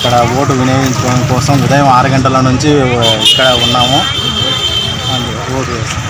ఇక్కడ ఓటు వినియోగించడం కోసం ఉదయం ఆరు గంటల నుంచి ఇక్కడ ఉన్నాము ఓటు వేస్తాం